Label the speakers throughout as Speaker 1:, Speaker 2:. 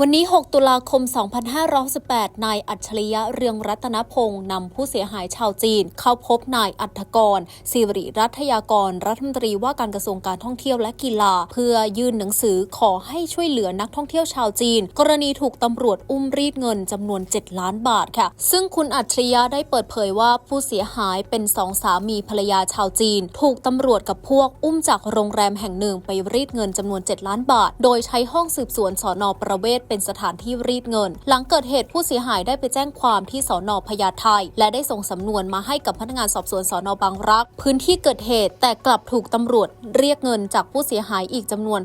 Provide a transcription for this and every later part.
Speaker 1: วันนี้ 6 ตุลาคม 2518 นายอัจฉริยะเรืองรัตนพงศ์นำผู้เสียหายชาวจีน เข้าพบนายอัฐกรสิริรัฐยากร รัฐมนตรีว่าการกระทรวงการท่องเที่ยวและกีฬา เพื่อยื่นหนังสือขอให้ช่วยเหลือนักท่องเที่ยวชาวจีน กรณีถูกตำรวจอุ้มรีดเงินจำนวน 7 ล้านบาทค่ะ ซึ่งคุณอัจฉริยะได้เปิดเผยว่าผู้เสียหายเป็นสองสามีภรรยาชาวจีน ถูกตำรวจกับพวกอุ้มจากโรงแรมแห่งหนึ่งไปรีดเงินจำนวน 7 ล้านบาท โดยใช้ห้องสืบสวนสอนอประเวศเป็นสถานที่รีดเงิน หลังเกิดเหตุผู้เสียหายได้ไปแจ้งความที่สอนอพญาไทและได้ส่งสำนวนมาให้กับพนักงานสอบสวนสอนอบางรัก พื้นที่เกิดเหตุ แต่กลับถูกตำรวจเรียกเงินจากผู้เสียหายอีกจำนวน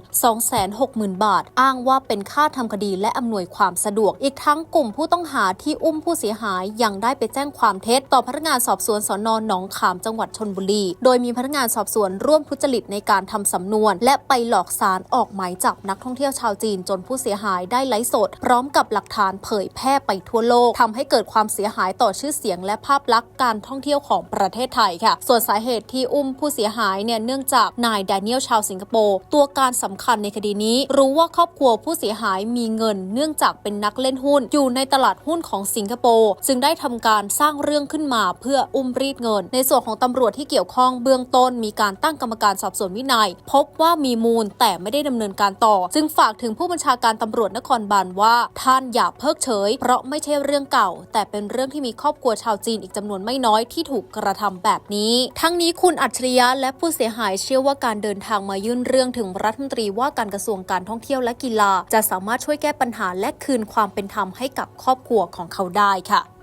Speaker 1: 260,000 บาท อ้างว่าเป็นค่าทำคดีและอำนวยความสะดวก อีกทั้งกลุ่มผู้ต้องหาที่อุ้มผู้เสียหายยังได้ไปแจ้งความเท็จ ต่อพนักงานสอบสวนสอนอนหนองขามจังหวัดชนบุรี โดยมีพนักงานสอบสวนร่วมทุจริตในการทำสำนวน และไปหลอกสารออกหมายจับนักท่องเที่ยวชาวจีนจนผู้เสียหายได้ไลฟ์สด พร้อมกับหลักฐานเผยแพร่ไปทั่วโลกทำให้เกิดความเสียหายต่อชื่อเสียงและภาพลักษณ์การท่องเที่ยวของประเทศไทยค่ะ ส่วนสาเหตุที่อุ้มผู้เสียหายเนี่ยเนื่องจากนายแดเนียลชาวสิงคโปร์ตัวการสำคัญในคดีนี้ รู้ว่าครอบครัวผู้เสียหายมีเงิน เนื่องจากเป็นนักเล่นหุ้น อยู่ในตลาดหุ้นของสิงคโปร์จึงได้ทำการสร้างเรื่องขึ้นมาเพื่ออุ้มรีดเงิน ในส่วนของตำรวจที่เกี่ยวข้องเบื้องต้น มีการตั้งกรรมการสอบสวนวินัย พบว่ามีมูลแต่ไม่ได้ดำเนินการต่อ จึงฝากถึงผู้บัญชาการตำรวจนครบาลว่า ท่านอย่าเพิกเฉย เพราะไม่ใช่เรื่องเก่า แต่เป็นเรื่องที่มีครอบครัวชาวจีนอีกจำนวนไม่น้อยที่ถูกกระทำแบบนี้ ทั้งนี้คุณอัจฉริยะและผู้เสียหายเชื่อว่าการเดินทางมายื่นเรื่องถึงรัฐมนตรีว่าการกระทรวงการท่องเที่ยวและกีฬา จะสามารถช่วยแก้ปัญหาและคืนความเป็นธรรมให้กับครอบครัวของเขาได้ค่ะ